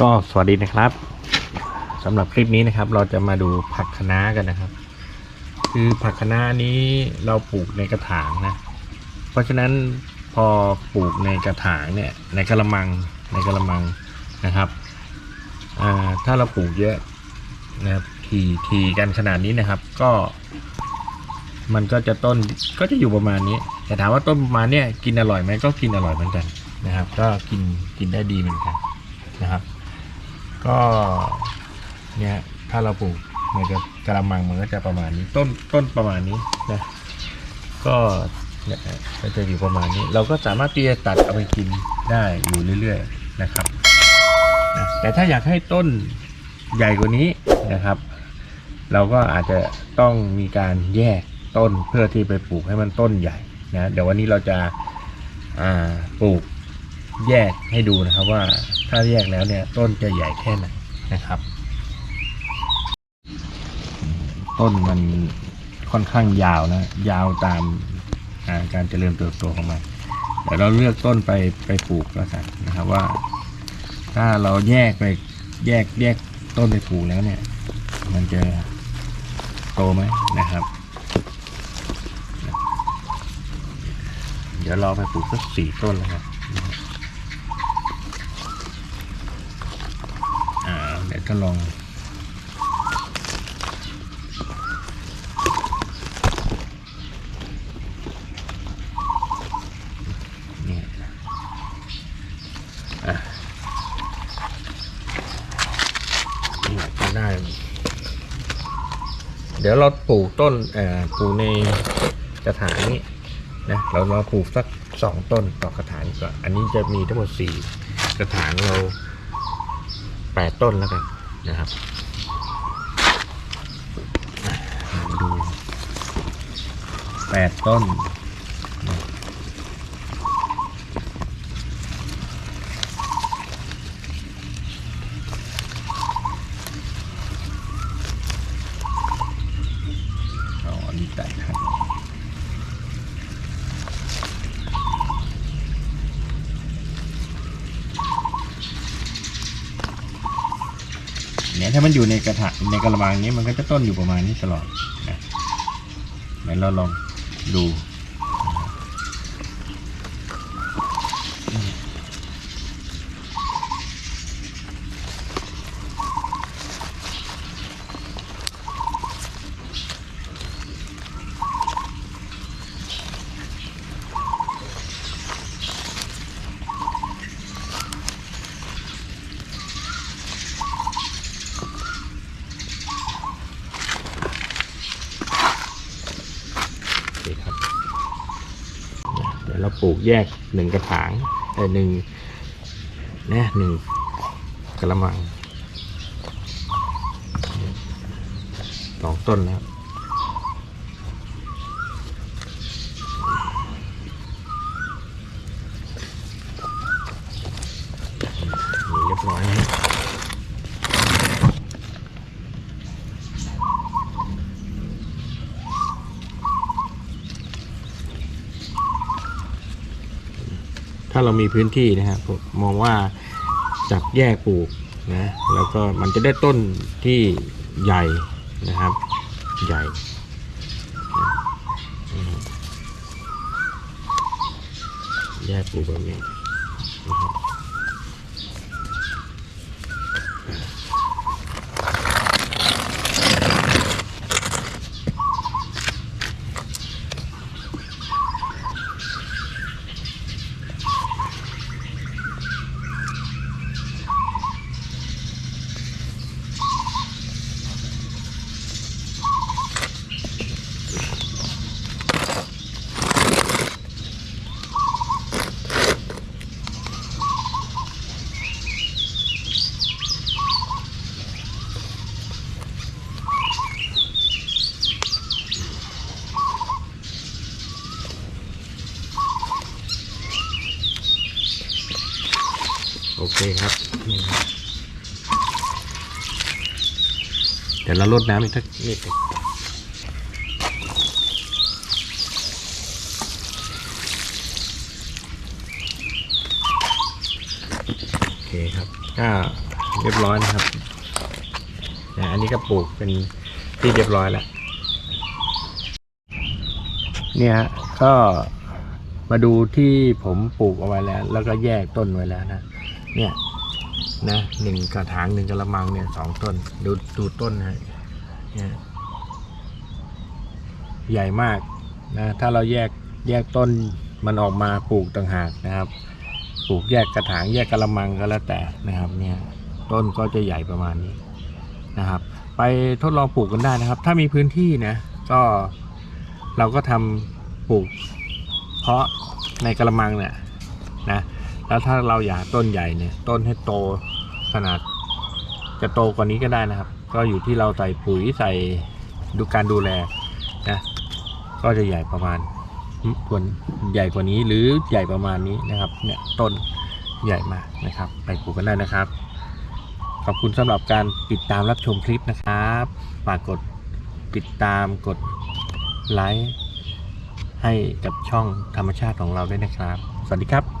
ก็สวัสดีนะครับสำหรับคลิปนี้นะครับ เราจะมาดูผักคะน้ากันนะครับ คือผักคะน้านี้เราปลูกในกระถางนะ เพราะฉะนั้นพอปลูกในกระถางเนี่ยในกระมังในกระมังนะครับถ้าเราปลูกเยอะนะครับทีทีกันขนาดนี้นะครับก็ มันก็จะต้นก็จะอยู่ประมาณนี้ แต่ถามว่าต้นประมาณเนี้ยกินอร่อยไหมก็กินอร่อยเหมือนกันนะครับ ก็กินกินได้ดีเหมือนกันนะครับ ก็เนี่ยถ้าเราปลูกเหมือนกับกระมังมันก็จะประมาณนี้ ต้นต้นประมาณนี้นะก็เนี่ยก็จะอยู่ประมาณนี้ เราก็สามารถที่จะตัดเอาไปกินได้อยู่เรื่อย ๆนะครับนะแต่ถ้าอยากให้ต้นใหญ่กว่านี้นะครับ เราก็อาจจะต้องมีการแยกต้นเพื่อที่ไปปลูกให้มันต้นใหญ่นะเดี๋ยววันนี้เราจะาปลูก แยกให้ดูนะครับว่าถ้าแยกแล้วเนี่ยต้นจะใหญ่แค่ไหนนะครับ ต้นมันค่อนข้างยาวนะยาวตามาการเจริญเติบโตของมันเดี๋ยวเราเลือกต้นไปไปปลูกแล้วกันนะครับว่า ถ้าเราแยกไปแยกแยกต้นไปปลูกแล้วเนี่ย มันจะโตไหมนะครับ เดี๋ยวเราไปปลูกสักสี่ต้นแล้วครับอ่าเดี๋ยว ก็ลองเนี่ยอะนี่ก็ได้ เดี๋ยวเราปลูกต้นเอ่อปลูกในกระถางนี้นะเราเราปลูกสักสองต้นต่อกระถางก่อนอันนี้จะมีทั้งหมดสี่กระถางเราแปดต้นแล้วกัน นะครับมาดูแปดต้นนะอ๋ออันนี้แตกครับ เนี่ยถ้ามันอยู่ในกระถางในกระมังนี้มันก็จะต้นอยู่ประมาณนี้ตลอดนะเดี๋ยวเราลองดูโอเคครับ เราปลูกแยกหนึ่งกระถางเออหนึ่งนะหนึ่งกระมังสองต้นนะครับนี่เรียบร้อยาเรามีพื้นที่นะครับผมมองว่าจับแยกปลูกนะแล้วก็มันจะได้ต้นที่ใหญ่นะครับ ใหญ่แยกปลูกแบบนี้นะครับ โอเคครับนี่ครับเดี๋ยวเราลดน้ำอีกสักนิดโอเคครับก็เรียบร้อยนะครับนะอันนี้ก็ปลูกเป็นที่เรียบร้อยแล้ว เนี่ยฮะก็มาดูที่ผมปลูกเอาไว้แล้ว แล้วก็แยกต้นไว้แล้วนะ เนี่ยนะหนึ่งกระถางหนึ่งกระมังเนี่ยสองต้นดูดูต้นนะเนี่ยใหญ่มากนะถ้าเราแยกแยกต้นมันออกมาปลูกต่างหากนะครับ ปลูกแยกกระถางแยกกระมังก็แล้วแต่นะครับเนี่ยต้นก็จะใหญ่ประมาณนี้นะครับ ไปทดลองปลูกกันได้นะครับ ถ้ามีพื้นที่นะก็เราก็ทำปลูกเพาะในกระมังเนี่ยนะ แล้วถ้าเราอยากต้นใหญ่เนี่ย ต้นให้โตขนาด จะโตกว่านี้ก็ได้นะครับ ก็อยู่ที่เราใส่ปุ๋ยใส่ดูการดูแลนะก็จะใหญ่ประมาณควรใหญ่กว่านี้หรือใหญ่ประมาณนี้นะครับ เนี่ยต้นใหญ่มากนะครับ ไปปลูกกันได้นะครับ ขอบคุณสำหรับการติดตามรับชมคลิปนะครับฝากกดติดตามกดไลค์ให้กับช่องธรรมชาติของเราด้วยนะครับ สวัสดีครับ